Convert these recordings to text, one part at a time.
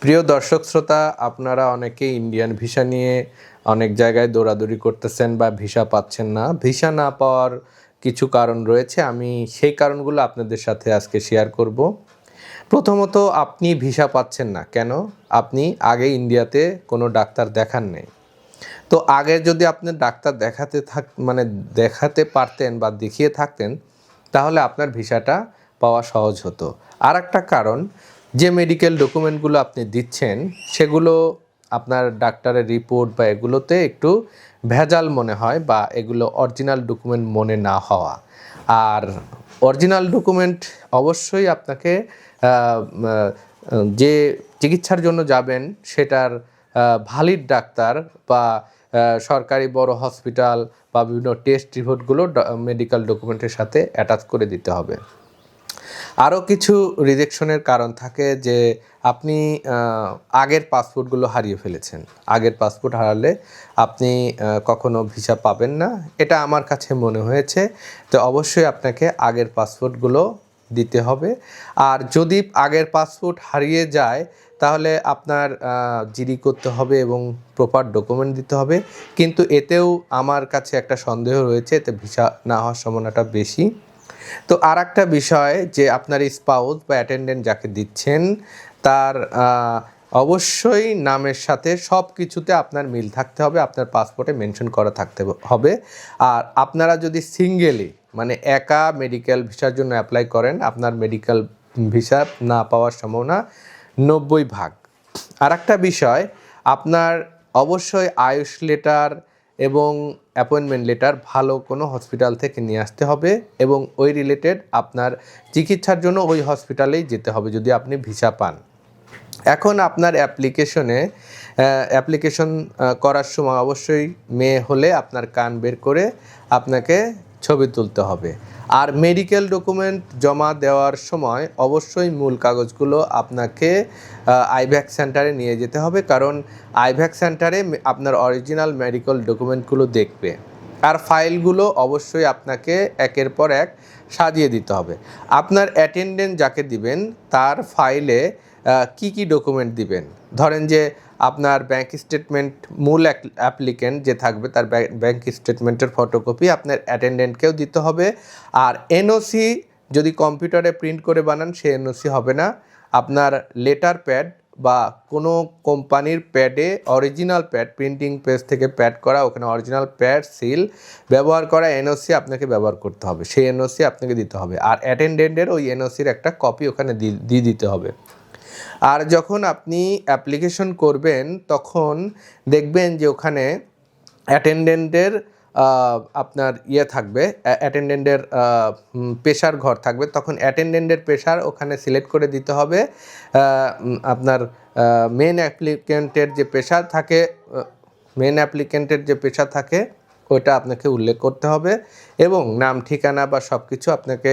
প্রিয় দর্শক শ্রোতা, আপনারা অনেকে ইন্ডিয়ান ভিসা নিয়ে অনেক জায়গায় দৌড়াদৌড়ি করতেছেন বা ভিসা পাচ্ছেন না। ভিসা না পাওয়ার কিছু কারণ রয়েছে, আমি সেই কারণগুলো আপনাদের সাথে আজকে শেয়ার করব। প্রথমত, আপনি ভিসা পাচ্ছেন না। কেন? আপনি আগে ইন্ডিয়াতে কোনো ডাক্তার দেখান নেই। তো আগে যদি আপনি ডাক্তার দেখাতে থাক মানে দেখাতে পারতেন বা দেখিয়ে থাকতেন, তাহলে আপনার ভিসাটা পাওয়া সহজ হতো। আর একটা কারণ যে মেডিকেল ডকুমেন্টগুলো আপনি দিচ্ছেন, সেগুলো আপনার ডাক্তারের রিপোর্ট বা এগুলোতে একটু ভেজাল মনে হয় বা এগুলো অরিজিনাল ডকুমেন্ট মনে না হওয়া। আর অরিজিনাল ডকুমেন্ট অবশ্যই আপনাকে যে চিকিৎসার জন্য যাবেন, সেটার ভালিড ডাক্তার বা সরকারি বড় হসপিটাল বা বিভিন্ন টেস্ট রিপোর্টগুলো মেডিকেল ডকুমেন্টের সাথে অ্যাটাচ করে দিতে হবে। আরও কিছু রিজেকশনের কারণ থাকে যে আপনি আগের পাসপোর্টগুলো হারিয়ে ফেলেছেন। আগের পাসপোর্ট হারালে আপনি কখনো ভিসা পাবেন না। এটা আমার কাছে মনে হয়েছে তো অবশ্যই আপনাকে আগের পাসপোর্টগুলো দিতে হবে। আর যদি আগের পাসপোর্ট হারিয়ে যায়, তাহলে আপনার জিডি করতে হবে এবং প্রপার ডকুমেন্ট দিতে হবে। কিন্তু এতেও আমার কাছে একটা সন্দেহ রয়েছে এতে ভিসা না হওয়ার সম্ভাবনাটা বেশি। তো আর একটা বিষয় যে আপনার স্পাউস বা অ্যাটেন্ডেন্ট যাকে দিচ্ছেন, তার অবশ্যই নামের সাথে সব কিছুতে আপনার মিল থাকতে হবে, আপনার পাসপোর্টে মেনশন করা থাকতে হবে। আর আপনারা যদি সিঙ্গেলি মানে একা মেডিকেল ভিসার জন্য অ্যাপ্লাই করেন, আপনার মেডিকেল ভিসা না পাওয়ার সম্ভাবনা নব্বই ভাগ। আর একটা বিষয়, আপনার অবশ্যই আয়ুষ লেটার এবং অ্যাপয়েন্টমেন্ট লেটার ভালো কোনো হসপিটাল থেকে নিয়ে আসতে হবে এবং ওই রিলেটেড আপনার চিকিৎসার জন্য ওই হসপিটালেই যেতে হবে যদি আপনি ভিসা পান। এখন আপনার অ্যাপ্লিকেশনে অ্যাপ্লিকেশন করার সময় অবশ্যই মেয়ে হলে আপনার কান বের করে আপনাকে ছবি তুলতে হবে। আর মেডিকেল ডকুমেন্ট জমা দেওয়ার সময় অবশ্যই মূল কাগজগুলো আপনাকে আইভ্যাক সেন্টারে নিয়ে যেতে হবে। কারণ আইভ্যাক সেন্টারে আপনার অরিজিনাল মেডিকেল ডকুমেন্টগুলো দেখবে। আর ফাইলগুলো অবশ্যই আপনাকে একের পর এক সাজিয়ে দিতে হবে। আপনার অ্যাটেন্ডেন্ট যাকে দিবেন, তার ফাইলে কি কি ডকুমেন্ট দিবেন? ধরেন যে আপনার ব্যাংক স্টেটমেন্ট মূল অ্যাপ্লিকেন্ট যে থাকবে তার ব্যাংক স্টেটমেন্টের ফটোকপি আপনার অ্যাটেন্ডেন্টকেও দিতে হবে। আর এনওসি যদি কম্পিউটারে প্রিন্ট করে বানান, সে এনওসি হবে না। আপনার লেটার প্যাড বা কোনো কোম্পানির প্যাডে অরিজিনাল প্যাড প্রিন্টিং পেজ থেকে প্যাড করা, ওখানে অরিজিনাল প্যাড সিল ব্যবহার করা এনওসি আপনাকে ব্যবহার করতে হবে। সেই এনওসি আপনাকে দিতে হবে। আর অ্যাটেন্ডেন্টের ওই এনওসির একটা কপি ওখানে দিয়ে দিতে হবে। আর যখন আপনি অ্যাপ্লিকেশন করবেন, তখন দেখবেন যে ওখানে অ্যাটেন্ডেন্টের আপনার ইয়ে থাকবে অ্যাটেন্ডেন্টের পেশার ঘর থাকবে। তখন অ্যাটেন্ডেন্টের পেশার ওখানে সিলেক্ট করে দিতে হবে। আপনার মেন অ্যাপ্লিকেন্টের যে পেশা থাকে মেন অ্যাপ্লিকেন্টের যে পেশা থাকে ওইটা আপনাকে উল্লেখ করতে হবে এবং নাম, ঠিকানা বা সব কিছু আপনাকে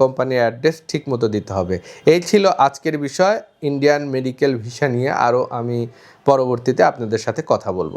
কোম্পানির অ্যাড্রেস ঠিক মতো দিতে হবে। এই ছিল আজকের বিষয়। ইন্ডিয়ান মেডিকেল ভিসা নিয়ে আরও আমি পরবর্তীতে আপনাদের সাথে কথা বলব।